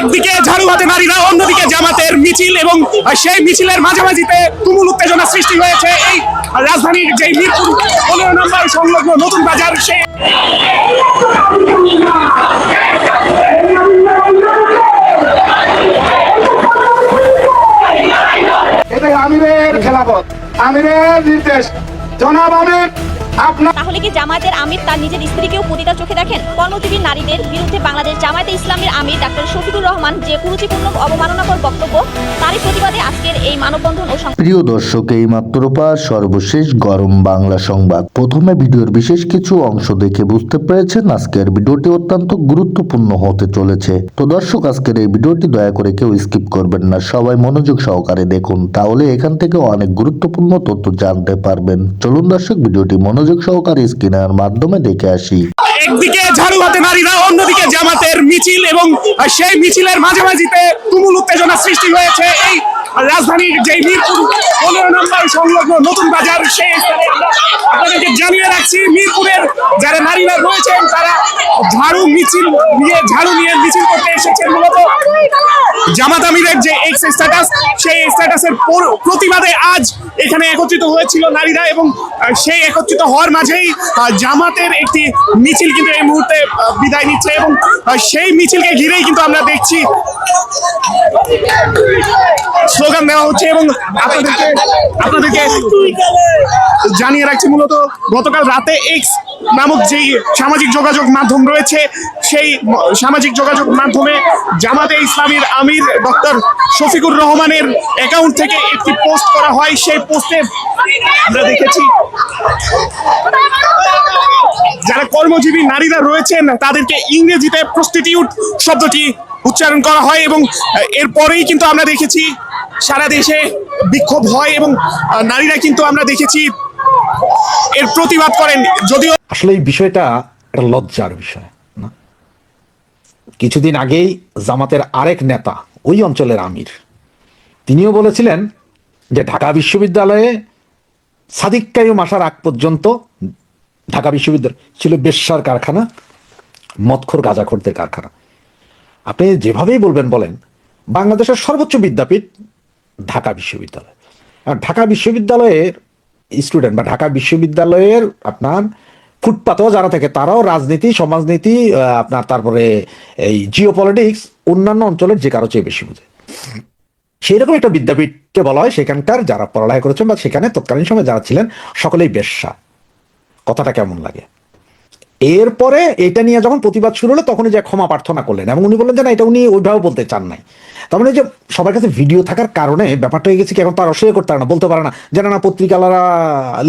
একদিকে ঝাড়ু হাতে নারীরা, অন্যদিকে জামাতের মিছিল এবং সেই মিছিলের মাঝামাঝিতে তুমুল উত্তেজনা সৃষ্টি হয়েছে। এই রাজধানীর যে মিরপুর পনেরো নম্বর সংলগ্ন নতুন বাজার সেই আমিরের খেলাফত আমিরের নির্দেশ। জনাব আমির আপনার তাহলে কি জামায়াতের আমির তার নিজের স্ত্রীকেও পতিতার চোখে দেখেন? কর্মজীবী নারীদের বিরুদ্ধে বাংলাদেশ জামায়াতে ইসলামের আমির ডাক্তার শফিকুর রহমান যে কুরুচিপূর্ণ অবমাননাকর বক্তব্য তারই প্রতিবাদে আজকের এই মানববন্ধন ও প্রিয় দর্শক এই মাত্র পাওয়া সর্বশেষ গরম বাংলা সংবাদ। প্রথমে ভিডিওর বিশেষ কিছু অংশ দেখে বুঝতে পেরেছেন আজকের ভিডিওটি অত্যন্ত গুরুত্বপূর্ণ হতে চলেছে। তো দর্শক আজকের এই ভিডিওটি দয়া করে কেউ স্কিপ করবেন না সবাই মনোযোগ সহকারে দেখুন তাহলে এখান থেকে অনেক গুরুত্বপূর্ণ তথ্য জানতে পারবেন। চলুন দর্শক ভিডিওটি মনোযোগ সহকারে স্ক্রিনার মাধ্যমে দেখে আসি। একদিকে ঝাড়ু হাতে নারীরা অন্যদিকে জামাতের মিছিল এবং সেই মিছিলের মাঝামাঝিতে তুমুল উত্তেজনা সৃষ্টি হয়েছে। এই রাজধানীর যে মিরপুর পনেরো নম্বর সংলগ্ন নতুন বাজার, সেই স্থানে আপনাদেরকে জানিয়ে রাখছি, মিরপুরের যারা নারীরা রয়েছেন, তারা ঝাড়ু মিছিল নিয়ে, ঝাড়ু নিয়ে মিছিল করতে এসেছেন মূলত জামাত আমিরের যে এক্স স্ট্যাটাস সেই স্ট্যাটাসের প্রতিবাদে আজ এখানে একত্রিত হয়েছিল নারীরা এবং সেই একত্রিত হওয়ার মাঝেই জামাতের একটি মিছিল কিন্তু এই মুহূর্তে বিদায় নিচ্ছে এবং সেই মিছিলকে ঘিরেই কিন্তু আমরা দেখছি স্লোগান দেওয়া হচ্ছে এবং আপনাদেরকে আপনাদেরকে জানিয়ে রাখছি মূলত গতকাল রাতে এক্স নামক যেই সামাজিক যোগাযোগ মাধ্যম রয়েছে, সেই সামাজিক যোগাযোগ মাধ্যমে জামাতে ইসলামীর আমির ডক্টর শফিকুর রহমানের অ্যাকাউন্ট থেকে একটি পোস্ট করা হয়। সেই পোস্টে আমরা দেখেছি, যারা কর্মজীবী নারীরা রয়েছেন, তাদেরকে ইংরেজিতে প্রস্টিটিউট শব্দটি উচ্চারণ করা হয় এবং এরপরেই কিন্তু আমরা দেখেছি সারা দেশে বিক্ষোভ হয় এবং নারীরা কিন্তু আমরা দেখেছি এর প্রতিবাদ করেন। যদিও আসলে এই বিষয়টা একটা লজ্জার বিষয়, না? কিছুদিন আগেই জামাতের আরেক নেতা ওই অঞ্চলের আমির, তিনিও বলেছিলেন যে ঢাকা বিশ্ববিদ্যালয়ে সাদিক কাইম আসার আগ পর্যন্ত ঢাকা বিশ্ববিদ্যালয় ছিল বেশ্যার কারখানা, মদখোর গাঁজাখোরদের কারখানা। আপনি যেভাবেই বলবেন বলেন, বাংলাদেশের সর্বোচ্চ বিদ্যাপীঠ ঢাকা বিশ্ববিদ্যালয়। আর ঢাকা বিশ্ববিদ্যালয়ের স্টুডেন্ট বা ঢাকা বিশ্ববিদ্যালয়ের আপনার ফুটপাতেও যারা থাকে, তারাও রাজনীতি, সমাজনীতি আপনার তারপরে এই জিও পলিটিক্স অন্যান্য অঞ্চলের যে কারও চেয়ে বেশি বুঝে। সেই রকম একটা বিদ্যাপীঠকে বলা হয় সেখানকার যারা পড়ালেখা করেছেন বা সেখানে তৎকালীন সময় যারা ছিলেন, সকলেই বেশ্যা। কথাটা কেমন লাগে? এরপরে এটা নিয়ে যখন প্রতিবাদ শুরু হলো তখন যে ক্ষমা প্রার্থনা করলেন এবং উনি বললেন যে, না, এটা উনি ওইভাবে বলতে চান নাই। তার মানে যে সবার কাছে ভিডিও থাকার কারণে ব্যাপারটা হয়ে গেছে কি, এখন তার অস্বীকার করতে পারে না, বলতে পারে না যে, না না, পত্রিকালারা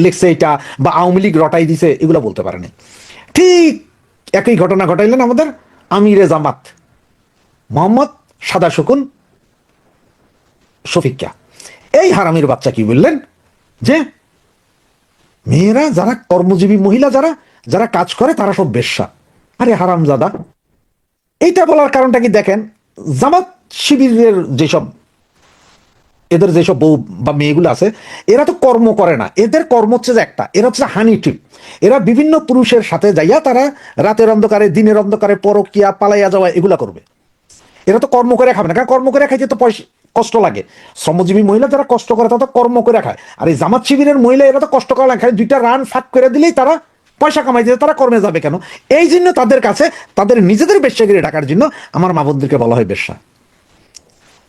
লিখছে এটা বা আওয়ামী লীগ রটাই দিছে, এগুলো বলতে পারে না ঠিক একই ঘটনা ঘটাইলেন আমাদের আমিরে জামাত, মোহাম্মদ সাদা শকুন, শফিকা এই হারামির বাচ্চা কি বললেন? যে মেয়েরা যারা কর্মজীবী মহিলা যারা যারা কাজ করে, তারা সব বেশ্যা। আরে হারামজাদা, এইটা বলার কারণটা কি দেখেন? জামাত শিবিরের যেসব, এদের যেসব বউ বা মেয়েগুলো আছে, এরা তো কর্ম করে না। এদের কর্ম হচ্ছে যে একটা, এরা হচ্ছে হানি ট্রিপ। এরা বিভিন্ন পুরুষের সাথে যাইয়া তারা রাতের অন্ধকারে, দিনের অন্ধকারে, পরকিয়া, পালাইয়া যাওয়া, এগুলা করবে। এরা তো কর্ম করে খাবে না, কারণ কর্ম করে খাইতে তো পয়সা, কষ্ট লাগে। শ্রমজীবী মহিলা যারা কষ্ট করে, তারা তো কর্ম করে খায়। আর এই জামাত শিবিরের মহিলা, এরা তো কষ্ট করে না খায় দুইটা রান ফাট করে দিলেই তারা পয়সা কামাই দিতে তারা কর্মে যাবে কেন? এই জন্য তাদের কাছে, তাদের নিজেদের বেশ্যাগিরি ডাকার জন্য আমার মা বোনদেরকে বলা হয় বেশ্যা।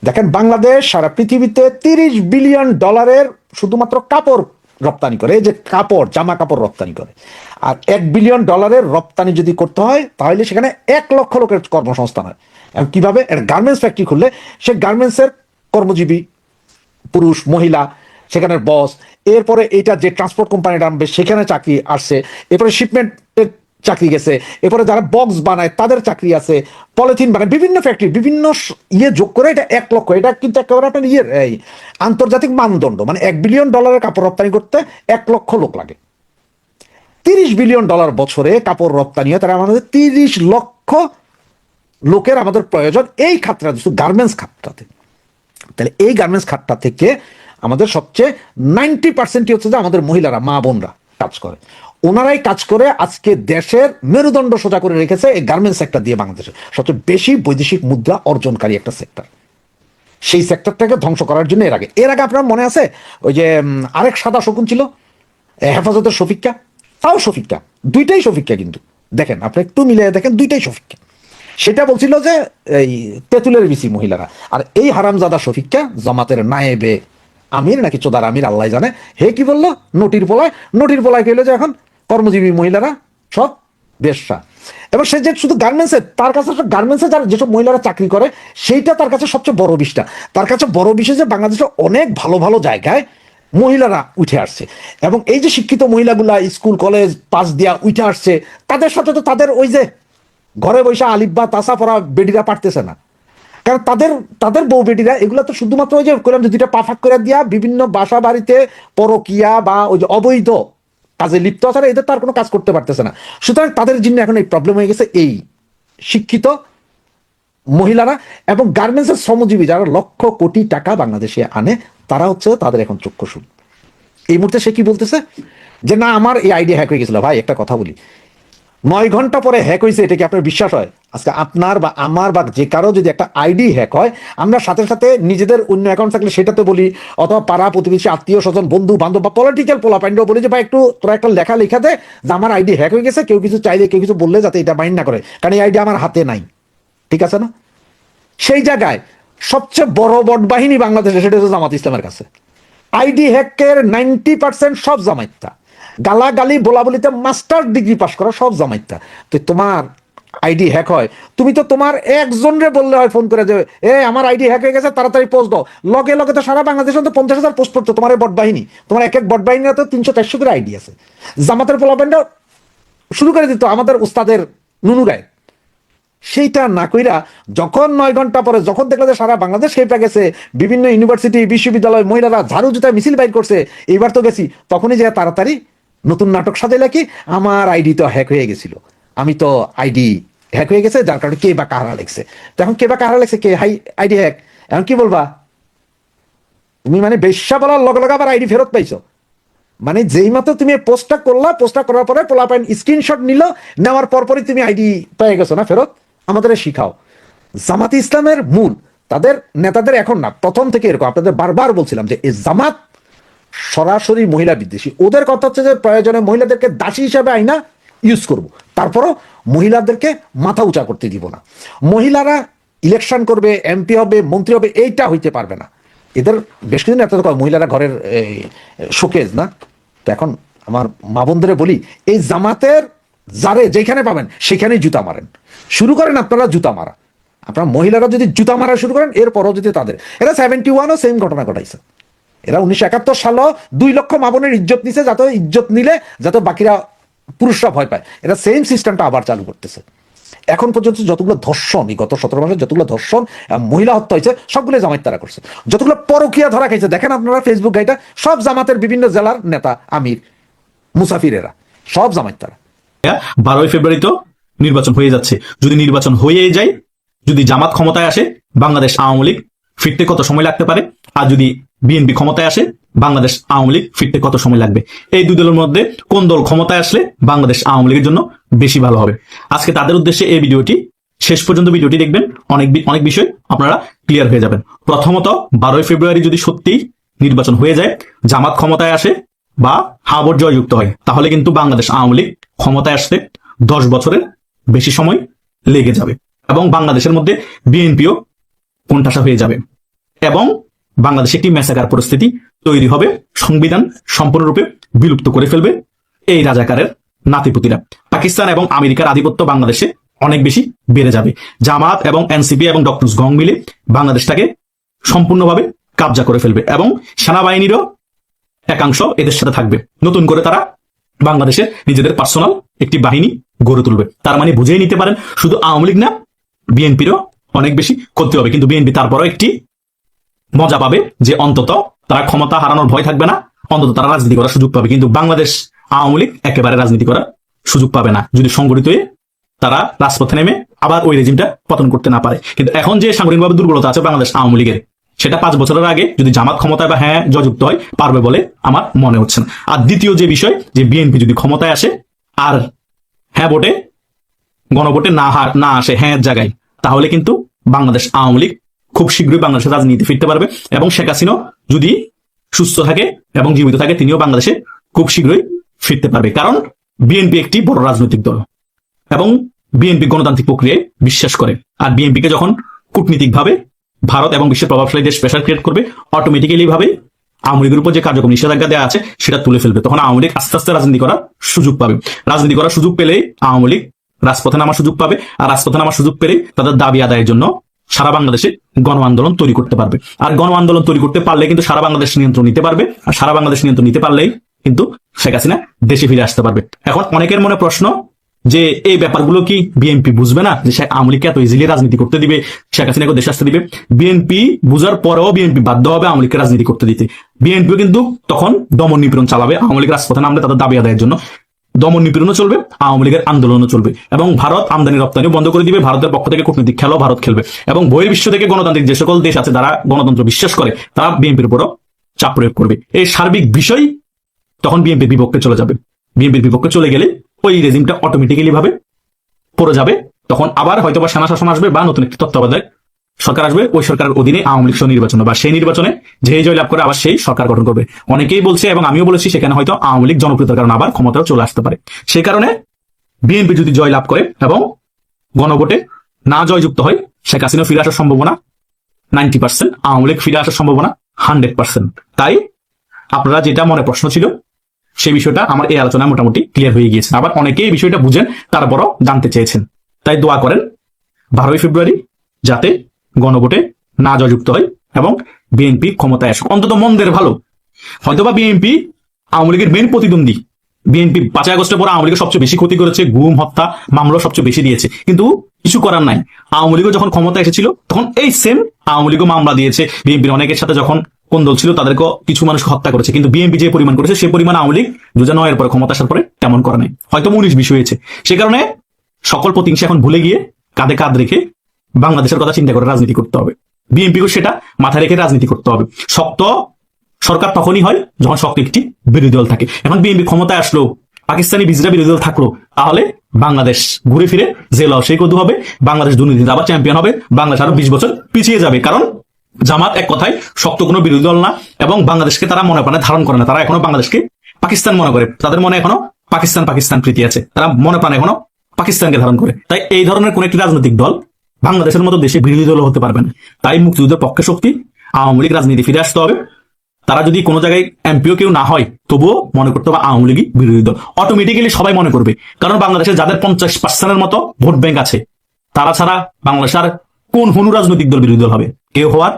দেখেন, বাংলাদেশ সারা পৃথিবীতে তিরিশ বিলিয়ন ডলারের শুধুমাত্র কাপড় রপ্তানি করে, এই যে কাপড়, জামা কাপড় রপ্তানি করে। আর এক বিলিয়ন ডলারের রপ্তানি যদি করতে হয়, তাহলে সেখানে এক লক্ষ লোকের কর্মসংস্থান হয়। এবং কীভাবে? গার্মেন্টস ফ্যাক্টরি খুললে, সে গার্মেন্টসের কর্মজীবী, পুরুষ, মহিলা সেখানের বস এরপরে এটা যে ট্রান্সপোর্ট কোম্পানিটা আনবে সেখানে চাকরি আসছে, এরপরে শিপমেন্টের চাকরি গেছে, এরপরে যারা বক্স বানায়, তাদের চাকরি আছে পলিথিন বানায়, বিভিন্ন ফ্যাক্টরি বিভিন্ন ইয়ে যোগ করে এটা এক লক্ষ, এটা কিন্তু একেবারে আপনার ইয়ের এই আন্তর্জাতিক মানদণ্ড মানে এক বিলিয়ন ডলারের কাপড় রপ্তানি করতে এক লক্ষ লোক লাগে। তিরিশ বিলিয়ন ডলার বছরে কাপড় রপ্তানি হয় তারা আমাদের তিরিশ লক্ষ লোকের আমাদের প্রয়োজন এই খাতটা গার্মেন্টস খাতটাতে। তাহলে এই গার্মেন্টস খাতটা থেকে আমাদের সবচেয়ে নাইনটি পার্সেন্টই হচ্ছে যে আমাদের মহিলারা, মা বোনরা কাজ করে। ওনারাই কাজ করে আজকে দেশের মেরুদণ্ড সোজা করে রেখেছে এই গার্মেন্টস সেক্টর দিয়ে বাংলাদেশে। সবচেয়ে বেশি বৈদেশিক মুদ্রা অর্জনকারী একটা সেক্টর সেই সেক্টরটাকে ধ্বংস করার জন্য এর আগে। এর আগে আপনার মনে আছে? ওই যে আরেক সাদা শকুন ছিল? হেফাজতের শফিককা? তাও শফিককা। দুইটাই শফিককা কিন্তু। দেখেন, আপনি একটু মিলে দেখেন, দুইটাই শফিককা। সেটা বলছিল যে, এই তেঁতুলের বিসি মহিলারা। আর এই হারামজাদা শফিককা জমাতের নায়েবে আমির নাকি চোদার আমির, আল্লাহ জানে। হে কি বলল? নটির পোলায় নটির পোলায় কইলো যে এখন? কর্মজীবী মহিলারা, সব বেশ্যা। এবং সে যে শুধু গার্মেন্টসে তার কাছে গার্মেন্টসে যারা যেসব মহিলারা চাকরি করে, সেইটা তার কাছে সবচেয়ে বড় বিষটা। তার কাছে বড় বিষয় যে বাংলাদেশের অনেক ভালো ভালো জায়গায় মহিলারা উঠে আসছে। এবং এই যে শিক্ষিত মহিলাগুলা স্কুল, কলেজ পাস দিয়া উঠে আসছে, তাদের সাথে তো তাদের ওই যে ঘরে বৈশা আলিফ বা তাসা পড়া বেডিরা পারতেছে না। কারণ তাদের তাদের বউ বেটিরা এগুলো তো শুধুমাত্র ওই যে করলাম যে দুইটা পাফাক করে দিয়া বিভিন্ন বাসা বাড়িতে পরকিয়া বা ওই যে অবৈধ কাজে লিপ্ত আছে এদের তার কোনো কাজ করতে পারতেছে না। সুতরাং তাদের জন্য এখন এই প্রবলেম হয়ে গেছে এই শিক্ষিত মহিলারা এবং গার্মেন্টসের শ্রমজীবী যারা লক্ষ কোটি টাকা বাংলাদেশে আনে, তারা হচ্ছে তাদের এখন চক্ষুষু এই মুহূর্তে সে কি বলতেছে? যে না, আমার এই আইডিয়া হ্যাক হয়ে গেছিল। ভাই, একটা কথা বলি। নয় ঘণ্টা পরে হ্যাক হয়েছে এটা কি আপনার বিশ্বাস হয়? আজকে আপনার বা আমার বা যে কারও যদি একটা আইডি হ্যাক হয়, আমরা সাথে সাথে নিজেদের অন্য অ্যাকাউন্ট থাকলে সেটাতে বলি, অথবা পাড়া প্রতিবেশী, আত্মীয় স্বজন, বন্ধু, বান্ধব বা পলিটিক্যাল পোলাপাইন্ডও বলি যে, ভাই, একটু তোরা একটা লেখা লেখা দে, যে আমার আইডি হ্যাক হয়ে গেছে, কেউ কিছু চাইলে, কেউ কিছু বললে যাতে এটা মাইন্ড না করে, কারণ এই আইডি আমার হাতে নাই। ঠিক আছে না? সেই জায়গায় সবচেয়ে বড় বট বাহিনী বাংলাদেশে, সেটা হচ্ছে জামাত ইসলামের কাছে। আইডি হ্যাকের নাইনটি পার্সেন্ট সব জামাইতা গালাগালি বলাবলিতে মাস্টার ডিগ্রি পাস করা সব জামাইতা তো তোমার আইডি হ্যাক হয়। তুমি তো তোমার একজনরে বললে হয় ফোন করে যে, এ, আমার আইডি হ্যাক হয়ে গেছে, তাড়াতাড়ি পোস্ট দাও। লগে লগে তো সারা বাংলাদেশে তো পঞ্চাশ হাজার পোস্ট করতো তোমার বট বাহিনী, তোমার এক এক বট বাহিনীর তো তিনশো চারশো করে আইডি আছে। জামাতের পোলাপেন্ডা শুরু করে দিত আমাদের উস্তাদের নুনু গায়ে সেইটা না কইরা যখন নয় ঘণ্টা পরে যখন দেখল যে সারা বাংলাদেশ খেপে গেছে, বিভিন্ন ইউনিভার্সিটি, বিশ্ববিদ্যালয়, মহিলারা ঝাড়ু জুতায় মিছিল বাইর করছে, এইবার তো গেছি, তখনই যে তাড়াতাড়ি নতুন নাটক সাজাইলা কি? আমার আইডি তো হ্যাক হয়ে গেছিল। আমি তো আইডি হ্যাক হয়ে গেছে, যার কারণে কে বা কাহারা লেগছে তো এখন কে বা কাহারা লেগছে কে? হাই, আইডি হ্যাক এখন কি বলবা? তুমি মানে বেশ্যা বলার লগে লগে আবার আইডি ফেরত পাইছো। মানে যেই মাত্র তুমি পোস্টটা করলা, পোস্টটা করার পরে পোলাপাইন স্ক্রিনশট নিল, নেওয়ার পরপরই তুমি আইডি পেয়ে গেছো না ফেরত? আমাদের শিখাও। জামাত ইসলামের মূল, তাদের নেতাদের এখন না, প্রথম থেকে এরকম। আপনাদের বারবার বলছিলাম যে, এই জামাত সরাসরি মহিলা বিদ্বেষী। ওদের কথা হচ্ছে যে প্রয়োজনে মহিলাদেরকে দাসী হিসাবে আইনা ইউজ করব। তারপরও মহিলাদেরকে মাথা উঁচা করতে দিব না। মহিলারা ইলেকশন করবে এমপি হবে, মন্ত্রী হবে, এইটা হইতে পারবে না। এদের বেশ কিছুদিন এত মহিলারা ঘরের শোকেজ না? তো এখন আমার মা বোনদের বলি, এই জামাতের যারে যেখানে পাবেন, সেখানেই জুতা মারেন। শুরু করেন আপনারা জুতা মারা। আপনার মহিলারা যদি জুতা মারা শুরু করেন এরপরও যদি তাদের। এরা সেভেন্টি ওয়ানও সেম ঘটনা ঘটাইছে। এরা উনিশশো একাত্তর সালও দুই লক্ষ মামনের ইজ্জত নিছে, যাতে ইজ্জত নিলে যাতে বাকিরা পুরুষরা ভয় পায়। এরা সেম সিস্টেমটা আবার চালু করতেছে। এখন পর্যন্ত যতগুলো ধর্ষণ, এই গত সতেরো মাসে যতগুলো ধর্ষণ মহিলা হত্যা হয়েছে, সবগুলো জামাত তারা করছে। যতগুলো পরকিয়া ধরা খাইছে, দেখেন আপনারা ফেসবুক গাইটা সব জামাতের বিভিন্ন জেলার নেতা, আমির মুসাফিরেরা সব জামাত তারা। বারোই ফেব্রুয়ারি তো নির্বাচন হয়ে যাচ্ছে। যদি নির্বাচন হয়ে যায়, যদি জামাত ক্ষমতায় আসে, বাংলাদেশ আওয়ামী লীগ ফিরতে কত সময় লাগতে পারে? আর যদি বিএনপি ক্ষমতায় আসে, বাংলাদেশ আওয়ামী লীগ ফিরতে কত সময় লাগবে? এই দুই দলের মধ্যে কোন দল ক্ষমতায় আসলে বাংলাদেশ আওয়ামী লীগের জন্য বেশি ভালো হবে? আজকে তাদের উদ্দেশ্যে এই ভিডিওটি শেষ পর্যন্ত ভিডিওটি দেখবেন। অনেক অনেক বিষয় আপনারা ক্লিয়ার হয়ে যাবেন। প্রথমত, বারোই ফেব্রুয়ারি যদি সত্যিই নির্বাচন হয়ে যায়, জামাত ক্ষমতায় আসে বা হাবর জয়যুক্ত হয়, তাহলে কিন্তু বাংলাদেশ আওয়ামী লীগ ক্ষমতায় আসতে দশ বছরের বেশি সময় লেগে যাবে এবং বাংলাদেশের মধ্যে বিএনপিও কোণঠাসা হয়ে যাবে। এবং বাংলাদেশে একটি মেসাকার পরিস্থিতি তৈরি হবে, সংবিধান সম্পূর্ণরূপে বিলুপ্ত করে ফেলবে। এই রাজাকারের নাতিপুতিরা। পাকিস্তান এবং আমেরিকার আধিপত্য বাংলাদেশে অনেক বেশি বেড়ে যাবে। জামাত এবং এনসিপি এবং ডক্টর গং মিলে বাংলাদেশটাকে সম্পূর্ণভাবে কাবজা করে ফেলবে এবং সেনাবাহিনীরও একাংশ এদের সাথে থাকবে। নতুন করে তারা বাংলাদেশের নিজেদের পার্সোনাল একটি বাহিনী গড়ে তুলবে। তার মানে বুঝেই নিতে পারেন, শুধু আওয়ামী লীগ না, বিএনপিরও অনেক বেশি ক্ষতি হবে। কিন্তু বিএনপি তারপরও একটি মজা পাবে যে অন্তত তারা ক্ষমতা হারানোর ভয় থাকবে না, অন্তত তারা রাজনীতি করার সুযোগ পাবে। কিন্তু বাংলাদেশ আওয়ামী লীগ একেবারে রাজনীতি করার সুযোগ পাবে না। যদি সংগঠিত হয়ে তারা রাজপথে নেমে আবার ওই রেজিমটা পতন করতে না পারে। কিন্তু এখন যে সাংগঠনিকভাবে দুর্বলতা আছে বাংলাদেশ আওয়ামী লীগের, সেটা পাঁচ বছরের আগে যদি জামাত ক্ষমতায় বা হ্যাঁ জয়যুক্ত হয়, পারবে বলে আমার মনে হচ্ছে না। আর দ্বিতীয় যে বিষয়, যে বিএনপি যদি ক্ষমতায় আসে আর হ্যাঁ ভোটে, গণভোটে না হার, না আসে হ্যাঁ জায়গায়, তাহলে কিন্তু বাংলাদেশ আওয়ামী লীগ খুব শীঘ্রই বাংলাদেশের রাজনীতি ফিরতে পারবে এবং শেখ হাসিনা যদি সুস্থ থাকে এবং জীবিত থাকে, তিনিও বাংলাদেশে খুব শীঘ্রই ফিরতে পারবে। কারণ বিএনপি একটি বড় রাজনৈতিক দল এবং বিএনপি গণতান্ত্রিক প্রক্রিয়ায় বিশ্বাস করে। আর বিএনপিকে যখন কূটনীতিকভাবে ভারত এবং বিশ্বের প্রভাবশালী দেশ প্রেশার ক্রিয়েট করবে অটোমেটিক্যালি ভাবে আওয়ামী লীগের উপর যে কার্যক্রম নিষেধাজ্ঞা দেওয়া আছে, সেটা তুলে ফেলবে। তখন আওয়ামী লীগ আস্তে আস্তে রাজনীতি করার সুযোগ পাবে। রাজনীতি করার সুযোগ পেলেই আওয়ামী লীগ রাজপথে নামার সুযোগ পাবে। আর রাজপথে নামার সুযোগ পেলেই তাদের দাবি আদায়ের জন্য সারা বাংলাদেশে গণ আন্দোলন তৈরি করতে পারবে। আর গণ আন্দোলন তৈরি করতে পারলে কিন্তু সারা বাংলাদেশ নিয়ন্ত্রণ নিতে পারবে। আর সারা বাংলাদেশ নিয়ন্ত্রণ নিতে পারলেই কিন্তু শেখ হাসিনা দেশে ফিরে আসতে পারবে। এখন অনেকের মনে প্রশ্ন যে এই ব্যাপারগুলো কি বিএনপি বুঝবে না? যে শেখ আওয়ামী এত ইজিলি রাজনীতি করতে দিবে, শেখ হাসিনাকে দেশে আসতে দিবে। বিএনপি বুঝার পরেও বিএনপি বাধ্য হবে আওয়ামী লীগকে রাজনীতি করতে দিতে। বিএনপিও কিন্তু তখন দমন নিপীড়ন চালাবে। আওয়ামী লীগ রাজপথে নামলে তাদের দাবি আদায়ের জন্য দমন নিপীড়নও চলবে, আওয়ামী লীগের আন্দোলনও চলবে এবং ভারত আমদানি রপ্তানি বন্ধ করে দিবে, ভারতের পক্ষ থেকে কূটনৈতিক খেলাও ভারত খেলবে এবং বহির্বিশ্ব থেকে গণতান্ত্রিক যে সকল দেশ আছে যারা গণতন্ত্র বিশ্বাস করে, তারা বিএনপির উপরও চাপ প্রয়োগ করবে। এই সার্বিক বিষয় তখন বিএনপির বিপক্ষে চলে যাবে। বিএনপির বিপক্ষে চলে গেলে ওই রেজিমটা অটোমেটিক্যালি ভাবে পড়ে যাবে, তখন আবার হয়তো বা সেনা শাসন আসবে বা নতুন একটি তত্ত্বাবধায়ক সরকার আসবে, ওই সরকারের অধীনে আওয়ামী লীগ নির্বাচন বা সেই নির্বাচনে যে জয় লাভ করে আবার সেই সরকার গঠন করবে। অনেকেই বলছে এবং আমিও বলেছি, সেখানে হয়তো আওয়ামী লীগ জনপ্রিয়তার কারণে আবার ক্ষমতাও চলে আসতে পারে। সেই কারণে বিএনপি যদি জয় লাভ করে এবং গণভোটে না জয়যুক্ত হয়, শেখ হাসিনা ফিরে আসার সম্ভাবনা নাইনটি পার্সেন্ট, আওয়ামী লীগ ফিরে আসার সম্ভাবনা হান্ড্রেড পার্সেন্ট। তাই আপনারা যেটা মনে প্রশ্ন ছিল, সেই বিষয়টা আমার এই আলোচনায় মোটামুটি ক্লিয়ার হয়ে গিয়েছে। আবার অনেকেই এই বিষয়টা বুঝেন, তারপরও জানতে চেয়েছেন। তাই দোয়া করেন, বারোই ফেব্রুয়ারি যাতে গণভোটে না জয়যুক্ত হয় এবং বিএনপি ক্ষমতায় আসুক। অন্তত মন্দের ভালো। হয়তোবা বিএনপি আওয়ামী লীগের মেন প্রতিদ্বন্দ্বী। বিএনপি পাঁচই আগস্টের পর আওয়ামী লীগের সবচেয়ে বেশি ক্ষতি করেছে, গুম, হত্যা মামলা সবচেয়ে বেশি দিয়েছে। কিন্তু কিছু করার নাই। আওয়ামী লীগও যখন ক্ষমতা এসেছিল, তখন এই সেম আওয়ামী লীগও মামলা দিয়েছে। বিএনপির অনেকের সাথে যখন কোন দল ছিল তাদেরকে কিছু মানুষ হত্যা করেছে। কিন্তু বিএনপি যে পরিমাণ করেছে, সে পরিমাণ আওয়ামী লীগ দু হাজার পরে ক্ষমতা আসার পরে তেমন করে নাই। হয়তো উনিশ বিশ হয়েছে। সে কারণে সকল প্রতিংশা এখন ভুলে গিয়ে কাঁধে কাঁধ রেখে বাংলাদেশের কথা চিন্তা করে রাজনীতি করতে হবে। বিএনপিকে সেটা মাথায় রেখে রাজনীতি করতে হবে। শক্ত সরকার তখনই হয় যখন শক্ত একটি বিরোধী দল থাকে। এখন বিএনপি ক্ষমতায় আসলো, পাকিস্তানি বিজরা বিরোধী দল থাকল, তাহলে বাংলাদেশ ঘুরে ফিরে লস সেই কদু হবে, বাংলাদেশ দুর্নীতিতে আবার চ্যাম্পিয়ন হবে, বাংলাদেশ আরও বিশ বছর পিছিয়ে যাবে। কারণ জামাত এক কথায় শক্ত কোনো বিরোধী দল না এবং বাংলাদেশকে তারা মনে প্রাণে ধারণ করে না। তারা এখনও বাংলাদেশকে পাকিস্তান মনে করে। তাদের মনে এখনও পাকিস্তান পাকিস্তান প্রীতি আছে। তারা মনে প্রাণে এখনও পাকিস্তানকে ধারণ করে। তাই এই ধরনের কোন একটি রাজনৈতিক দল বাংলাদেশের মতো দেশে বিরোধী দল হতে পারবে না। তাই মুক্তিযুদ্ধের পক্ষে শক্তি, আওয়ামী লীগ রাজনীতি ফিরে আসতে হবে। তারা যদি কোনো জায়গায় এমপিও কেউ না হয়, তবুও মনে করতে হবে আওয়ামী লীগই বিরোধী দল। অটোমেটিক্যালি সবাই মনে করবে, কারণ বাংলাদেশে যাদের পঞ্চাশ পার্সেন্টের মতো ভোট ব্যাংক আছে, তারা ছাড়া বাংলাদেশ আর কোন হনু রাজনৈতিক দল বিরোধী দল হবে? কেউ হওয়ার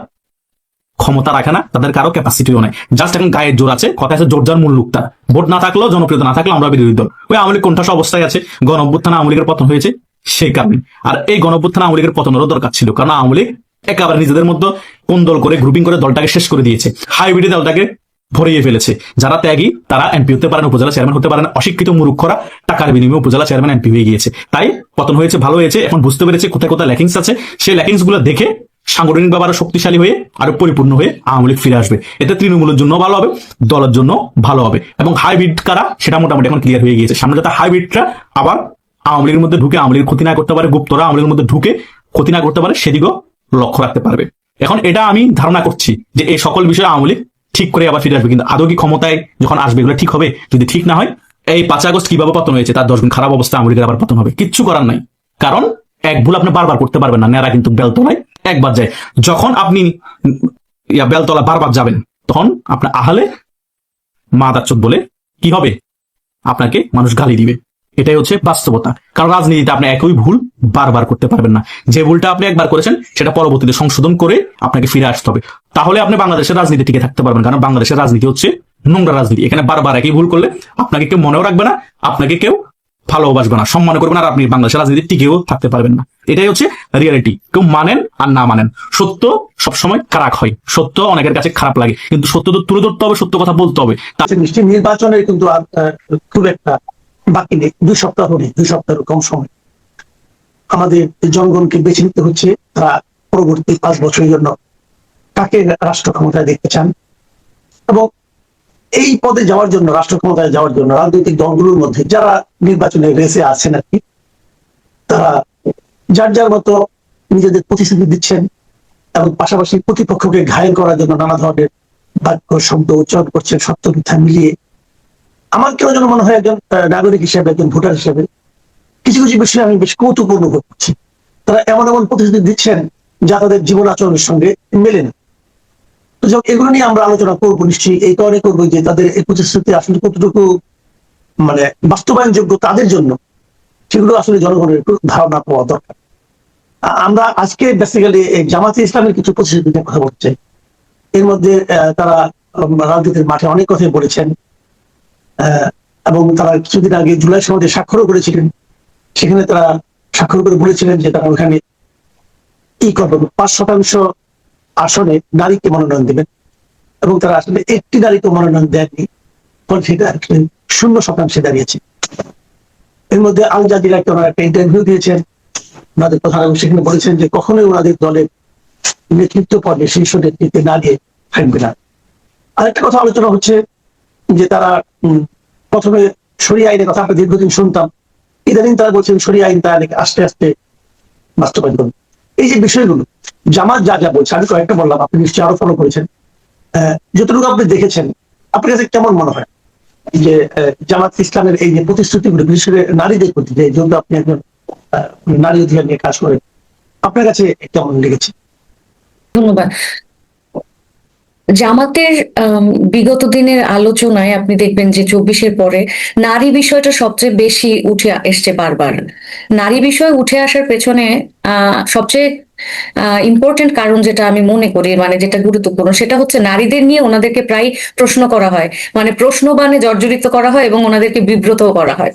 ক্ষমতা রাখে না, তাদের কারও ক্যাপাসিটিও নাই। জাস্ট এখন গায়ের জোর আছে, কথা আছে জোর যার মূল লোকটা। ভোট না থাকলেও, জনপ্রিয়তা না থাকলে আমরা বিরোধী দল। ওই আওয়ামী লীগ কোনঠাস অবস্থায় আছে গণ অভ্যুত্থান আওয়ামী লীগের পতন হয়েছে। সেই কারণে আর এই গণ অভ্যুত্থান আওয়ামী লীগের পতনেরও দরকার ছিল, কারণ আওয়ামী লীগ একেবারে নিজেদের মধ্যে কোন দল করে গ্রুপিং করে দলটাকে শেষ করে দিয়েছে। হাইব্রিড দলটাকে ভরিয়ে ফেলেছে। যারা ত্যাগী, তারা এমপি হতে পারেন, উপজেলা চেয়ারম্যান হতে পারেন, অশিক্ষিত মূর্খরা টাকার বিনিময়ে উপজেলা চেয়ারম্যান এমপি হয়ে গিয়েছে। তাই পতন হয়েছে, ভালো হয়েছে, এখন বুঝতে পেরেছে কোথায় কোথায় ল্যাকিংস আছে। সেই ল্যাকিংসগুলো দেখে সাংগঠনিক ব্যাপারে শক্তিশালী হয়ে আরও পরিপূর্ণ হয়ে আওয়ামী লীগ ফিরে আসবে। এতে তৃণমূলের জন্য ভালো হবে, দলের জন্য ভালো হবে। এবং হাইব্রিড কারা, সেটা মোটামুটি এখন ক্লিয়ার হয়ে গিয়েছে। সামনে যাতে হাইব্রিডটা আবার আওয়ামী লীগের মধ্যে ঢুকে আওয়ামী লীগের ক্ষতি না করতে পারে, গুপ্তরা আওয়ামী লীগের মধ্যে ঢুকে ক্ষতি না করতে পারে, সেদিকেও লক্ষ্য রাখতে পারবে। এখন এটা আমি ধারণা করছি যে এই সকল বিষয়ে আওয়ামী লীগ ঠিক করে আবার ফিরে আসবে। কিন্তু আদৌ কি ক্ষমতায় যখন আসবে, এগুলো ঠিক হবে? যদি ঠিক না হয়, এই পাঁচ আগস্ট কীভাবে পতন হয়েছে, তার দশ গুণ খারাপ অবস্থা লীগের আবার পতন হবে। কিচ্ছু করার নাই। কারণ এক ভুল আপনি বারবার করতে পারবেন না। নেরা কিন্তু বেলতলায় একবার যায়। যখন আপনি ইয়া বেলতলা বারবার যাবেন, তখন আপনার আহলে মা দাচ্চত বলে, কি হবে? আপনাকে মানুষ গালি দিবে। এটাই হচ্ছে বাস্তবতা। কারণ রাজনীতিতে আপনি একই ভুল বারবার করতে পারবেন না। যে ভুলটা আপনি একবার করেছেন, সেটা পরবর্তীতে সংশোধন করে আপনাকে ফিরে আসতে হবে। তাহলে আপনি বাংলাদেশের রাজনীতি টিকে থাকতে পারবেন, কারণ বাংলাদেশের রাজনীতি হচ্ছে নোংরা রাজনীতি। এখানে বারবার একই ভুল করলে আপনাকে কেউ মনেও রাখবে না, আপনাকে কেউ ভালোবাসবে না সম্মান করবে না, আর আপনি বাংলাদেশের রাজনীতি টিকেও থাকতে পারবেন না। এটাই হচ্ছে রিয়ালিটি কেউ মানেন আর না মানেন। সত্য সবসময় খারাপ হয়। সত্য অনেকের কাছে খারাপ লাগে। কিন্তু সত্য তো তুলে ধরতে হবে, সত্য কথা বলতে হবে। নির্বাচনের কিন্তু খুব একটা বাকি নেই, দুই সপ্তাহ নেই, দুই সপ্তাহের কম সময়। আমাদের জনগণকে বেছে নিতে হচ্ছে, তারা পরবর্তী পাঁচ বছরের জন্য কাকে রাষ্ট্র ক্ষমতায় দেখতে চান। এবং এই পদে যাওয়ার জন্য, রাষ্ট্র ক্ষমতায় যাওয়ার জন্য রাজনৈতিক দলগুলোর মধ্যে যারা নির্বাচনে রেসে আছেন আর কি, তারা যার যার মতো নিজেদের প্রতিশ্রুতি দিচ্ছেন এবং পাশাপাশি প্রতিপক্ষকে ঘায়ল করার জন্য নানা ধরনের বাক্য, শব্দ উচ্চারণ করছেন সত্য মিথ্যা মিলিয়ে আমার কেন যেন মনে হয় একজন নাগরিক হিসেবে, একজন ভোটার হিসেবে কিছু কিছু বিষয়ে আমি বেশ কৌতুক অনুভব করছি। তারা এমন এমন প্রতিশ্রুতি দিচ্ছেন যা তাদের জীবন আচরণের সঙ্গে মেলে না। তো যখন এগুলো নিয়ে আমরা আলোচনা করব নিশ্চয়ই, এই কারণে করব যে তাদের এই প্রতিশ্রুতি আসলে কতটুকু মানে বাস্তবায়নযোগ্য তাদের জন্য, সেগুলো আসলে জনগণের একটু ধারণা পাওয়া দরকার। আমরা আজকে বেসিক্যালি জামাতে ইসলামের কিছু প্রতিশ্রুতি কথা বলতে এর মধ্যে তারা রাজনীতির মাঠে অনেক কথাই বলেছেন। এবং তারা কিছুদিন আগে জুলাই সমাজে স্বাক্ষরও করেছিলেন। সেখানে তারা স্বাক্ষর করে বলেছিলেন যে তারা ওখানে কি করবেন? পাঁচ শতাংশ আসনে নারীকে মনোনয়ন দেবেন এবং তারা আসলে একটি নারীকে মনোনয়ন দেননি। ফলে সেটা শূন্য শতাংশে দাঁড়িয়েছে। এর মধ্যে আল একটা ওনারা একটা ইন্টারভিউ দিয়েছেন। ওনাদের প্রধান সেখানে বলেছেন যে কখনোই ওনাদের দলের নেতৃত্ব পদে শীর্ষ নেতৃত্বে না দিয়ে থাকবে না। আরেকটা কথা আলোচনা হচ্ছে যে তারা প্রথমে সরিয়ে আইনের কথা আমরা দীর্ঘদিন শুনতাম। ইদানিং তারা বলছেন সরিয়ে আইন তারা আস্তে আস্তে বাস্তবায়ন করবে এই যে বিষয়গুলো, জামাত যা যা বলছে, আমি কয়েকটা বললাম, আপনি নিশ্চয়ই আরও ফলো করেছেন। যতটুকু আপনি দেখেছেন, আপনার কাছে কেমন মনে হয় যে জামাত ইসলামের এই যে প্রতিশ্রুতিগুলো, বিশেষ করে নারীদের প্রতি, যে যেহেতু আপনি একজন নারী অধিকার নিয়ে কাজ করেন, আপনার কাছে কেমন লেগেছে? ধন্যবাদ। জামাতের বিগত দিনের আলোচনায় আপনি দেখবেন যে চব্বিশের পরে নারী বিষয়টা সবচেয়ে বেশি উঠে এসছে বারবার। নারী বিষয় উঠে আসার পেছনে সবচেয়ে ইম্পর্টেন্ট কারণ যেটা আমি মনে করি মানে যেটা গুরুত্বপূর্ণ, সেটা হচ্ছে নারীদের নিয়ে ওনাদেরকে প্রায় প্রশ্ন করা হয়। মানে প্রশ্নবাণে জর্জরিত করা হয় এবং ওনাদেরকে বিব্রতও করা হয়।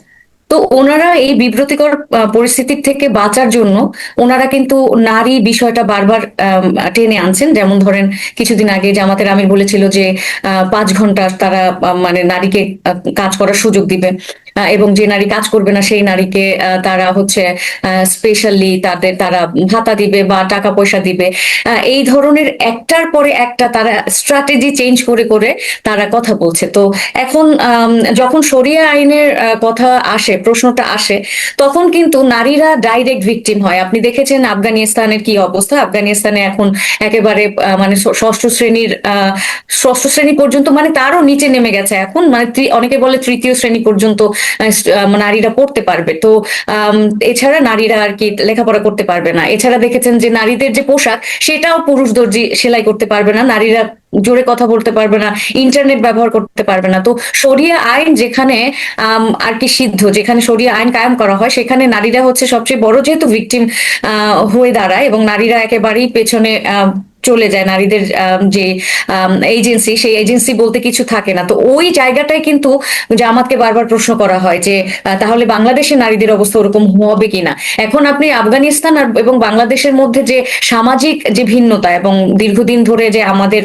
তো ওনারা এই বিব্রতিকর আহ, পরিস্থিতির থেকে বাঁচার জন্য ওনারা কিন্তু নারী বিষয়টা বারবার টেনে আনছেন। যেমন ধরেন কিছুদিন আগে জামাতের আমির বলেছিল যে পাঁচ ঘণ্টা তারা মানে নারীকে কাজ করার সুযোগ দিবে। এবং যে নারী কাজ করবে না, সেই নারীকে তারা হচ্ছে স্পেশালি তাদের, তারা ভাতা দিবে বা টাকা পয়সা দিবে। এই ধরনের একটার পরে একটা তারা স্ট্র্যাটেজি চেঞ্জ করে করে তারা কথা বলছে। তো এখন যখন শরিয়া আইনের কথা আসে, প্রশ্নটা আসে, তখন কিন্তু নারীরা ডাইরেক্ট ভিকটিম হয়। আপনি দেখেছেন আফগানিস্তানের কি অবস্থা? আফগানিস্তানে এখন একেবারে মানে ষষ্ঠ শ্রেণির ষষ্ঠ শ্রেণি পর্যন্ত মানে তারও নিচে নেমে গেছে। এখন মানে অনেকে বলে তৃতীয় শ্রেণি পর্যন্ত নারীরা পড়তে পারবে। তো এছাড়া নারীরা আর কি লেখাপড়া করতে পারবে না। এছাড়া দেখেছেন যে নারীদের যে পোশাক, সেটাও পুরুষ দর্জি সেলাই করতে পারবে না। নারীরা জোরে কথা বলতে পারবে না, ইন্টারনেট ব্যবহার করতে পারবে না। তো শরিয়া আইন যেখানে আর কি সিদ্ধ, যেখানে শরিয়া আইন কায়েম করা হয়, সেখানে নারীরা হচ্ছে সবচেয়ে বড় যেহেতু ভিকটিম হয়ে দাঁড়ায় এবং নারীরা একেবারেই পেছনে চলে যায় নারীদের যে এজেন্সি সেই এজেন্সি বলতে কিছু থাকে না। তো ওই জায়গাটাই কিন্তু জামাতকে বারবার প্রশ্ন করা হয় যে তাহলে বাংলাদেশের নারীদের অবস্থা ওরকম হবে কিনা? এখন আপনি আফগানিস্তান আর, এবং বাংলাদেশের মধ্যে যে সামাজিক যে ভিন্নতা এবং দীর্ঘদিন ধরে যে আমাদের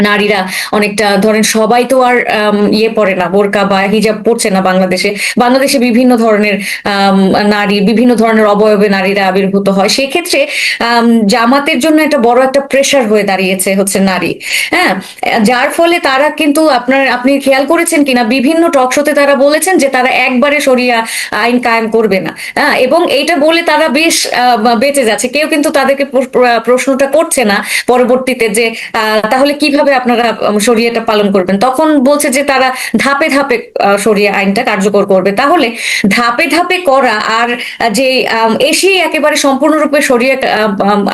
নারীরা অনেকটা, ধরেন সবাই তো আর ইয়ে পরে না, বোরকা বা হিজাব পড়ছে না বাংলাদেশে। বাংলাদেশে বিভিন্ন ধরনের নারী, বিভিন্ন ধরনের অবয়বে নারীরা আবির্ভূত হয়। সেক্ষেত্রে জামাতের জন্য একটা বড় একটা প্রেশার হয়ে দাঁড়িয়েছে হচ্ছে নারী। হ্যাঁ? যার ফলে তারা কিন্তু আপনার, আপনি খেয়াল করেছেন কিনা, বিভিন্ন টক শোতে তারা বলেছেন যে তারা একবারে সরিয়া আইন কায়েম করবে না। হ্যাঁ? এবং এইটা বলে তারা বেশ বেঁচে যাচ্ছে। কেউ কিন্তু তাদেরকে প্র- প্র- প্রশ্নটা করছে না পরবর্তীতে যে তাহলে কীভাবে আপনারা উম, শরিয়াটা পালন করবেন? তখন বলছে যে তারা ধাপে ধাপে শরিয়া আইনটা কার্যকর করবে। তাহলে ধাপে ধাপে করা আর যে এসেই একেবারে সম্পূর্ণরূপে শরিয়া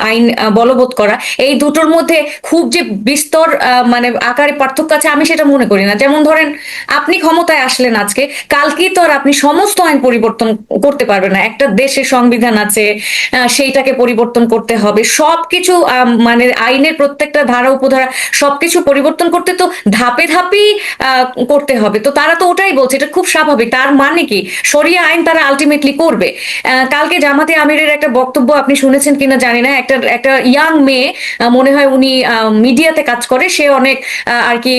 আইন বলবৎ করা এই দুটোর মধ্যে খুব যে বিস্তর মানে আকারে পার্থক্য আছে আমি সেটা মনে করি না। যেমন ধরেন আপনি ক্ষমতায় আসলেন আজকে কালকেই তো আর আপনি সমস্ত আইন পরিবর্তন করতে পারবেন না। একটা দেশের সংবিধান আছে সেইটাকে পরিবর্তন করতে হবে। সবকিছু মানে আইনের প্রত্যেকটা ধারা উপধারা সবকিছু পরিবর্তন করতে তো ধাপে ধাপেই করতে হবে। তো তারা তো ওটাই বলছে, এটা খুব স্বাভাবিক। তার মানে কি? সরিয়া আইন তারা আলটিমেটলি করবে। কালকে জামাতে আমিরের একটা বক্তব্য আপনি শুনেছেন কিনা জানি না। একটা একটা ইয়াং মেয়ে মনে হয় উনি মিডিয়াতে কাজ করে। সে অনেক আর কি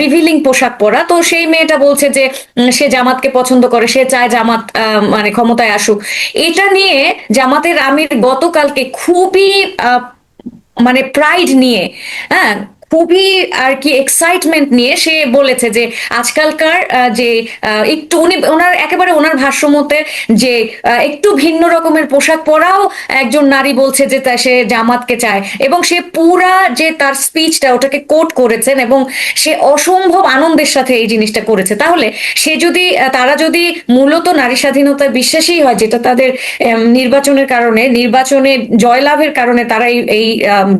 রিভিলিং পোশাক পরা। তো সেই মেয়েটা বলছে যে সে জামাতকে পছন্দ করে। সে চায় জামাত মানে ক্ষমতায় আসুক। এটা নিয়ে জামাতের আমির গতকালকে খুবই মানে প্রাইড নিয়ে হ্যাঁ খুবই আর কি এক্সাইটমেন্ট নিয়ে সে বলেছে যে আজকালকার যে একটু উনি, ওনার একেবারে ওনার ভাষ্য মতে যে একটু ভিন্ন রকমের পোশাক পরাও একজন নারী বলছে যে তা সে জামাতকে চায়। এবং সে পুরা যে তার স্পিচটা ওটাকে কোট করেছেন এবং সে অসম্ভব আনন্দের সাথে এই জিনিসটা করেছে। তাহলে সে যদি তারা যদি মূলত নারী স্বাধীনতায় বিশ্বাসী হয়, যেটা তাদের নির্বাচনের কারণে, নির্বাচনে জয়লাভের কারণে তারা এই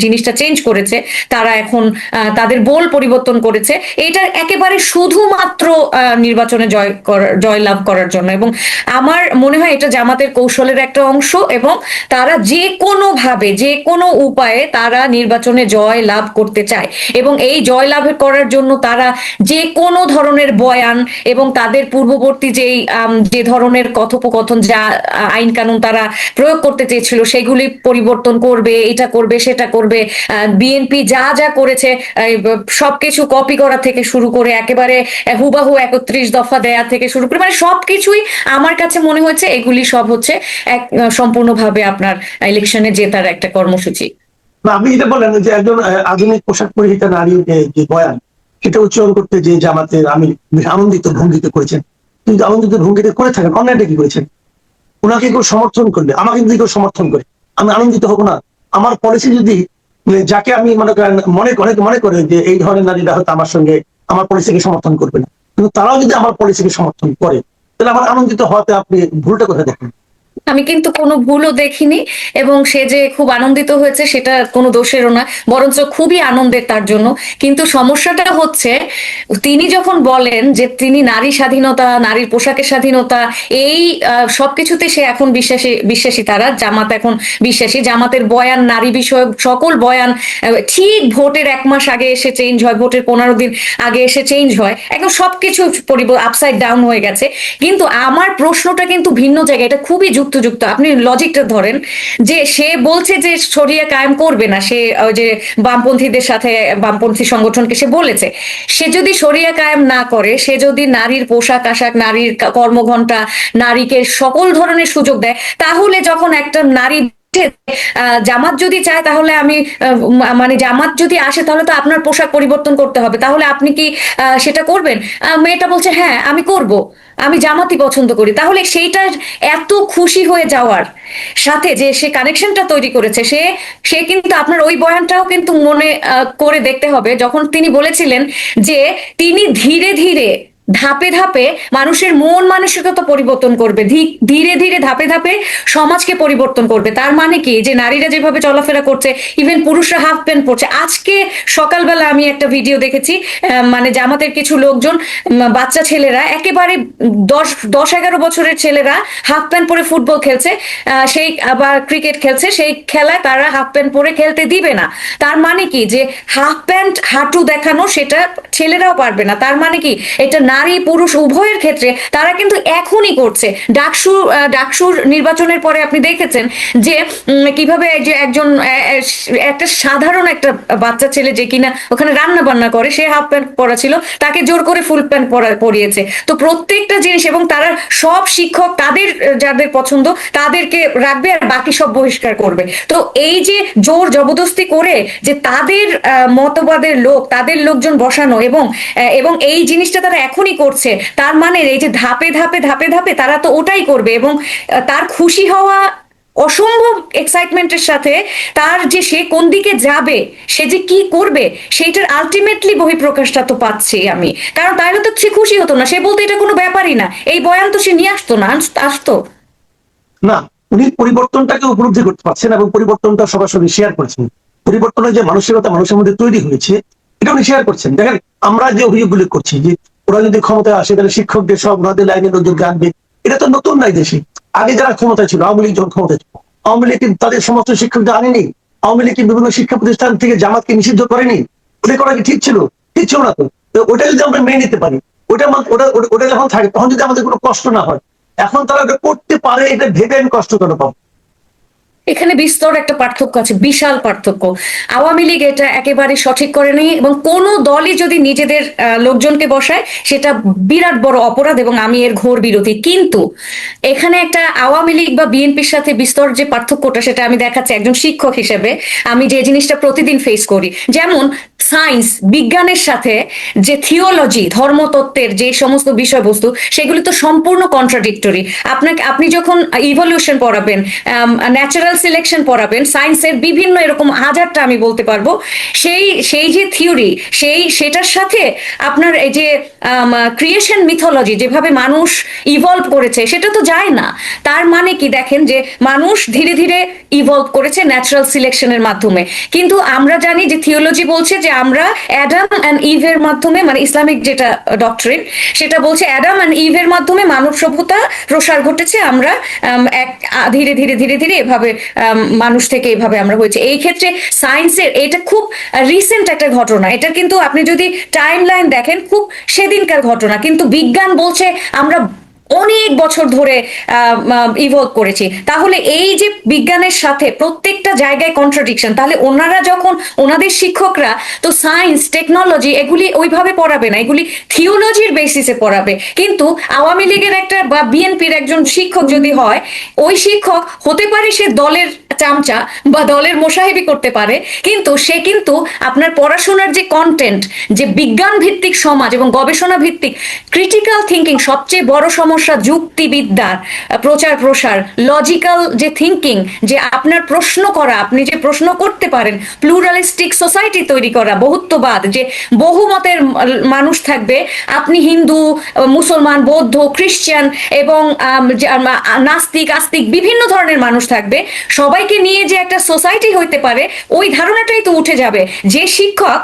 জিনিসটা চেঞ্জ করেছে, তারা এখন তাদের বোল পরিবর্তন করেছে। এটা একেবারে শুধুমাত্র নির্বাচনে জয় করার জয়লাভ করার জন্য। এবং আমার মনে হয় এটা জামাতের কৌশলের একটা অংশ এবং তারা যে কোনো ভাবে যে কোনো উপায়ে তারা নির্বাচনে জয় লাভ করতে চায়। এবং এই জয় লাভ করার জন্য তারা যে কোনো ধরনের বয়ান এবং তাদের পূর্ববর্তী যেই যে ধরনের কথোপকথন যা আইন কানুন তারা প্রয়োগ করতে চেয়েছিল, সেগুলি পরিবর্তন করবে, এটা করবে, সেটা করবে বিএনপি যা যা করেছে ব- সবকিছু কপি করা থেকে শুরু করে একেবারে হুবাহু একত্রিশ দফা দেয়া থেকে শুরু করে মানে সবকিছুই আমার কাছে মনে হচ্ছে এগুলি সব হচ্ছে এক সম্পূর্ণভাবে আপনার ইলেকশনে জেতার একটা কর্মসূচি। আপনি যেটা বললেন যে একজন আধুনিক পোশাক পরিহিতা নারীর যে বয়ান, সেটা উচ্চারণ করতে যে জামাতের, আমি আনন্দিত, ভঙ্গিতে করেছেন। কিন্তু আনন্দিত, ভঙ্গিতে করে থাকেন, অন্যায়টা কি করেছেন? ওনাকে কেউ সমর্থন করবে, আমাকে যদি কেউ সমর্থন করে, আমি আনন্দিত হব না। আমার পলিসি যদি যাকে আমি মনে করেন, মনে করে মনে করে যে এই ধরনের নারীরা হয়তো আমার সঙ্গে আমার পলিসিকে সমর্থন করবে না। কিন্তু তারাও যদি আমার পলিসিকে সমর্থন করে, তাহলে আমার আনন্দিত হওয়াতে আপনি ভুলটা কোথায় দেখেন? আমি কিন্তু কোনো ভুলও দেখিনি এবং সে যে খুব আনন্দিত হয়েছে সেটা কোনো দোষেরও না বরঞ্চ খুবই আনন্দের তার জন্য। কিন্তু সমস্যাটা হচ্ছে, তিনি যখন বলেন যে তিনি নারী স্বাধীনতা, নারীর পোশাকের স্বাধীনতা, এই সবকিছুতে সে এখন বিশ্বাসী বিশ্বাসী তারা, জামাত এখন বিশ্বাসী। জামাতের বয়ান, নারী বিষয়ক সকল বয়ান ঠিক ভোটের এক মাস আগে এসে চেঞ্জ হয়, ভোটের পনেরো দিন আগে এসে চেঞ্জ হয়। একদম সবকিছু পরিব আপসাইড ডাউন হয়ে গেছে। কিন্তু আমার প্রশ্নটা কিন্তু ভিন্ন জায়গায়, এটা খুবই যুক্তযুক্ত। আপনি লজিকটা ধরেন যে সে বলছে যে শরিয়া কায়েম করবে না, সে যে বামপন্থীদের সাথে, বামপন্থী সংগঠনকে সে বলেছে। সে যদি শরিয়া কায়েম না করে, সে যদি নারীর পোশাক আশাক, নারীর কর্মঘণ্টা, নারীকে সকল ধরনের সুযোগ দেয়, তাহলে যখন একটা নারী আহ, জামাত যদি চায় তাহলে আমি মানে জামাত যদি আসে তাহলে তো আপনার পোশাক পরিবর্তন করতে হবে। তাহলে আপনি কি সেটা করবেন? মেয়েটা বলছে হ্যাঁ আমি করব। আমি জামাতই পছন্দ করি। তাহলে সেইটার এত খুশি হয়ে যাওয়ার সাথে যে সে কানেকশনটা তৈরি করেছে সে সে কিন্তু আপনার ওই বয়ানটাও কিন্তু মনে করে দেখতে হবে। যখন তিনি বলেছিলেন যে তিনি ধীরে ধীরে ধাপে ধাপে মানুষের মন মানসিকতা পরিবর্তন করবে। ধীরে ধীরে ধাপে ধাপে সমাজকে পরিবর্তন করবে। তার মানে কি? যে নারীরা যেভাবে চলাফেরা করছে ইভেন পুরুষরা হাফ প্যান্ট পরছে। আজকে সকালবেলা আমি একটা ভিডিও দেখেছি মানে জামাতের কিছু লোকজন বাচ্চা ছেলেরা, একেবারে দশ দশ এগারো বছরের ছেলেরা হাফ প্যান্ট পরে ফুটবল খেলছে সেই আবার ক্রিকেট খেলছে, সেই খেলায় তারা হাফ প্যান্ট পরে খেলতে দিবে না। তার মানে কি? যে হাফ প্যান্ট হাঁটু দেখানো সেটা ছেলেরাও পারবে না। তার মানে কি? এটা নারী পুরুষ উভয়ের ক্ষেত্রে তারা কিন্তু এখনই করছে। ডাকসু ডাকসুর নির্বাচনের পরে আপনি দেখেছেন যে কীভাবে যে একজন একটা সাধারণ একটা বাচ্চা ছেলে যে কিনা ওখানে রান্না বান্না করে, সে হাফ প্যান্ট পরা ছিল, তাকে জোর করে ফুল প্যান্ট পরা, পরিয়েছে। তো প্রত্যেকটা জিনিস এবং তারা সব শিক্ষক তাদের যাদের পছন্দ তাদেরকে রাখবে আর বাকি সব বহিষ্কার করবে। তো এই যে জোর জবরদস্তি করে যে তাদের মতবাদের লোক, তাদের লোকজন বসানো এবং এবং এই জিনিসটা তারা এখনই করছে। তার মানে এই যে ধাপে ধাপে ধাপে ধাপে তারা তো ওটাই করবে এবং তার খুশি হওয়া অসম্ভব এক্সাইটমেন্টের সাথে তার যে সে কোন দিকে যাবে, সে যে কি করবে, সেইটার আলটিমেটলি বহিঃপ্রকাশটা তো পাচ্ছি আমি। কারণ তাহলে তো সে খুশি হতো না, সে বলতো এটা কোনো ব্যাপারই না। এই বয়ান তো সে নিয়ে আসতো না আসতো। না, উনি পরিবর্তনটাকে উপলব্ধি করতে পারছেন এবং পরিবর্তনটা সরাসরি শেয়ার করেছেন। পরিবর্তনের যে মানসিকতা মানুষের মধ্যে তৈরি হয়েছে এটা উনি শেয়ার করছেন। দেখেন, আমরা যে অভিযোগগুলি করছি যে ওরা যদি ক্ষমতায় আসে, তাহলে শিক্ষকদের সব ওনাদের লাইনের উদ্যোগ আনবে। এটা তো নতুন নাই দেশে। আগে যারা ক্ষমতায় ছিল, আওয়ামী লীগ যখন ক্ষমতায় ছিল, আওয়ামী লীগ তাদের সমস্ত শিক্ষকদের আনেনি। আওয়ামী লীগ বিভিন্ন শিক্ষা প্রতিষ্ঠান থেকে জামাতকে নিষিদ্ধ করেনি। ওটা করা কি ঠিক ছিল? ঠিক ছিল না তো। ওটা যদি আমরা মেনে নিতে পারি, ওটা ওটা ওটা- ওটা যখন থাকে, তখন যদি আমাদের কোনো কষ্ট না হয়, এখন তারা ওটা করতে পারে এটা ভেবে আমি কষ্ট কেন পাবো? এখানে বিস্তর একটা পার্থক্য আছে, বিশাল পার্থক্য। আওয়ামী লীগ এটা একেবারে সঠিক করেনি এবং কোন দলই যদি নিজেদের লোকজনকে বসায়, সেটা বিরাট বড় অপরাধ এবং আমি এর ঘোর বিরোধী। কিন্তু এখানে একটা আওয়ামী লীগ বা বিএনপির সাথে বিস্তর যে পার্থক্যটা, সেটা আমি দেখাচ্ছি একজন শিক্ষক হিসেবে। আমি যে জিনিসটা প্রতিদিন ফেস করি, যেমন সায়েন্স, বিজ্ঞানের সাথে যে থিওলজি, ধর্মতত্ত্বের যে সমস্ত বিষয়বস্তু, সেগুলি তো সম্পূর্ণ কন্ট্রাডিক্টরি আপনাকে, আপনি যখন ইভলিউশন পড়াবেন ন্যাচারাল সিলেকশন পড়াবেন, সায়েন্সের বিভিন্ন এরকম হাজারটা আমি বলতে পারব, সেই সেই যে থিওরি সেই, সেটার সাথে আপনার এই যে ক্রিয়েশন মিথোলজি যেভাবে মানুষ ইভলভ করেছে, সেটা তো যায় না। তার মানে কি দেখেন যে, মানুষ ধীরে ধীরে ইভলভ করেছে ন্যাচারাল সিলেকশনের মাধ্যমে। কিন্তু আমরা জানি যে থিওলজি বলছে যে আমরা অ্যাডাম অ্যান্ড ইভের মাধ্যমে মানে ইসলামিক যেটা ডক্টরিন সেটা বলছে অ্যাডাম অ্যান্ড ইভের মাধ্যমে মানব সভ্যতা প্রসার ঘটেছে। আমরা এক ধীরে ধীরে ধীরে ধীরে এভাবে মানুষ থেকে এভাবে আমরা হয়েছে। এই ক্ষেত্রে সায়েন্সের এটা খুব রিসেন্ট একটা ঘটনা। এটা কিন্তু আপনি যদি টাইম লাইন দেখেন, খুব সেদিনকার ঘটনা। কিন্তু বিজ্ঞান বলছে আমরা অনেক বছর ধরে ইভলভ করেছি। তাহলে এই যে বিজ্ঞানের সাথে প্রত্যেকটা জায়গায় কন্ট্রাডিকশন তাহলে ওনারা যখন, ওনাদের শিক্ষকরা, তো সায়েন্স টেকনোলজি এগুলি ওইভাবে পড়াবে না, এগুলি থিওলজির বেসিসে পড়াবে। কিন্তু আওয়ামী লীগের একটা বা বিএনপির একজন শিক্ষক যদি হয়, ওই শিক্ষক হতে পারে সে দলের চামচা বা দলের মোসাহেবি করতে পারে, কিন্তু সে কিন্তু আপনার পড়াশোনার যে কন্টেন্ট যে বিজ্ঞান ভিত্তিক সমাজ এবং গবেষণা ভিত্তিক ক্রিটিক্যাল থিঙ্কিং সবচেয়ে বড় সমস্যা যুক্তিবিদ্যার আহ, প্রচার প্রসার লজিক্যাল যে থিঙ্কিং যে আপনার প্রশ্ন করা আপনি যে প্রশ্ন করতে পারেন প্লুরালিস্টিক সোসাইটি তৈরি করা বহুত্ববাদ যে বহুমতের মানুষ থাকবে আপনি হিন্দু মুসলমান বৌদ্ধ খ্রিস্টান এবং নাস্তিক আস্তিক বিভিন্ন ধরনের মানুষ থাকবে সবাইকে নিয়ে যে একটা সোসাইটি হইতে পারে ওই ধারণাটাই তো উঠে যাবে। যে শিক্ষক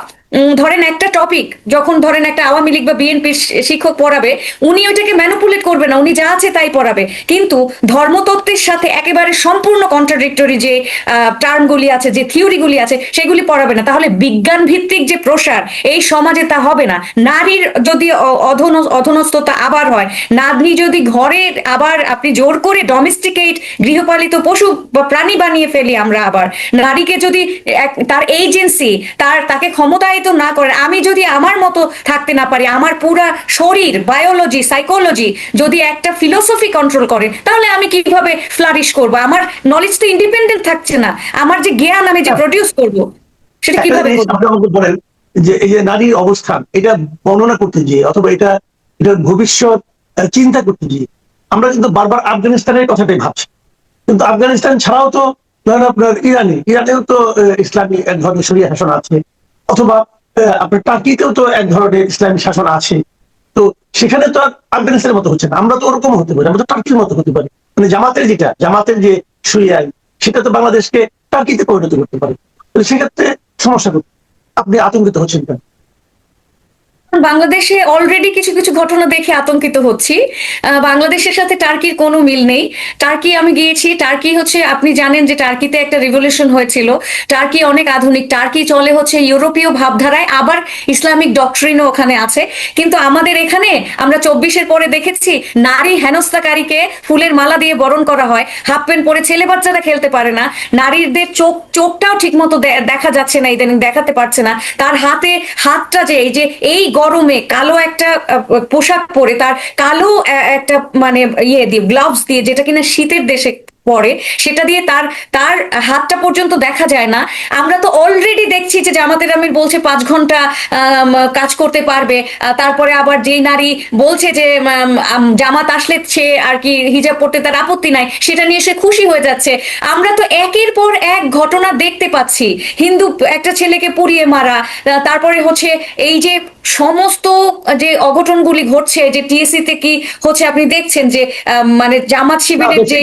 ধরেন একটা টপিক যখন ধরেন একটা আওয়ামী লীগ বা বিএনপির শিক্ষক পড়াবে, উনি ওইটাকে ম্যানুপুলেট করবে না, উনি যা আছে তাই পড়াবে। কিন্তু ধর্মতত্ত্বের সাথে একেবারে সম্পূর্ণ কন্ট্রাডিক্টরি যে টার্মগুলি আছে, যে থিওরিগুলি আছে, সেগুলি পড়াবে না। তাহলে বিজ্ঞান ভিত্তিক যে প্রসার, এই সমাজে তা হবে না। নারীর যদি অধন- অধনস্থতা আবার হয় নারী যদি ঘরে আবার আপনি জোর করে ডোমেস্টিকেট গৃহপালিত পশু বা প্রাণী বানিয়ে ফেলি আমরা আবার, নারীকে যদি তার এজেন্সি তার, তাকে ক্ষমতায়িত না করেন আমি যদি আমার মতো থাকতে না পারি আমার পুরা শরীর বায়োলজি সাইকোলজি যদি একটা ফিলোসফি কন্ট্রোল করে তাহলে আমি কীভাবে ফ্লারিশ করব? আমার নলেজ তো ইন্ডিপেন্ডেন্ট থাকছে না। আমার যে জ্ঞান আমি যে প্রডিউস করব সেটা কীভাবে বলেন যে এই যে নারীর অবস্থান এটা বর্ণনা করতে গিয়ে অথবা এটা এটা ভবিষ্যৎ চিন্তা করতে গিয়ে আমরা কিন্তু বারবার আফগানিস্তানের কথাটাই ভাবছি। কিন্তু আফগানিস্তান ছাড়াও তো ধরেন আপনার ইরানি ইরানেও তো ইসলামী এক ধরনের শরিয়া শাসন আছে। অথবা আপনার টার্কিতেও তো এক ধরনের ইসলামী শাসন আছে। তো সেখানে তো আফগানিস্তানের মতো হচ্ছে না। আমরা তো ওরকম হতে পারি আমরা তো টার্কির মতো হতে পারি। মানে জামাতের যেটা জামাতের যে শরিয়া আইন, সেটা তো বাংলাদেশকে টার্কিতে পরিণত করতে পারে। সেক্ষেত্রে সমস্যা আপনি আতঙ্কিত হচ্ছেন কেন? বাংলাদেশে অলরেডি কিছু কিছু ঘটনা দেখে আতঙ্কিত হচ্ছি। বাংলাদেশের সাথে টার্কির কোনো মিল নেই। টার্কি আমি গিয়েছি। টার্কি হচ্ছে, আপনি জানেন যে টার্কিতে একটা রিভলিউশন হয়েছিল। টার্কি অনেক আধুনিক। টার্কি চলে হচ্ছে ইউরোপীয় ভাবধারায়, আবার ইসলামিক ডক্টরিনও ওখানে আছে। কিন্তু আমাদের এখানে আমরা চব্বিশের পরে দেখেছি, নারী হেনস্থাকারীকে ফুলের মালা দিয়ে বরণ করা হয়। হাফ প্যান্ট পরে ছেলে বাচ্চারা খেলতে পারে না। নারীদের চোখ, চোখটাও ঠিক মতো দেখা যাচ্ছে না, ইদানিং দেখাতে পারছে না। তার হাতে, হাতটা যে, এই যে, এই গরমে কালো একটা পোশাক পরে তার কালো একটা মানে ইয়ে দিয়ে গ্লাভস দিয়ে, যেটা কিনা শীতের দেশে পরে সেটা দিয়ে তার তার হাতটা পর্যন্ত দেখা যায় না। আমরা তো অলরেডি দেখছি যে জামাতের আমির বলছে পাঁচ ঘণ্টা কাজ করতে পারবে। তারপরে আবার যেই নারী বলছে যে জামাত আসলে সে আর কি হিজাব পড়তে তার আপত্তি নাই সেটা নিয়ে সে খুশি হয়ে যাচ্ছে। আমরা তো একের পর এক ঘটনা দেখতে পাচ্ছি। হিন্দু একটা ছেলেকে পুড়িয়ে মারা তারপরে হচ্ছে এই যে সমস্ত যে অঘটনগুলি ঘটছে যে টিএসসি তে কি হচ্ছে আপনি দেখছেন যে আহ, মানে জামাত শিবিরের যে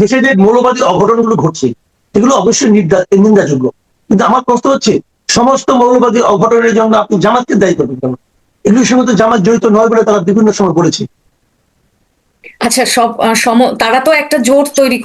দেশে যে মৌলবাদী অঘটনগুলো ঘটছে, এগুলো অবশ্যই নিন্দা নিন্দাযোগ্য। কিন্তু আমার প্রশ্ন হচ্ছে, সমস্ত মৌলবাদী অঘটনের জন্য আপনি জামাতকে দায়ী করবেন কেন? এগুলোর সঙ্গে তো জামাত জড়িত নয় বলে তারা বিভিন্ন সময় বলেছে। আচ্ছা সব সম তারা তো একটা জোট তৈরি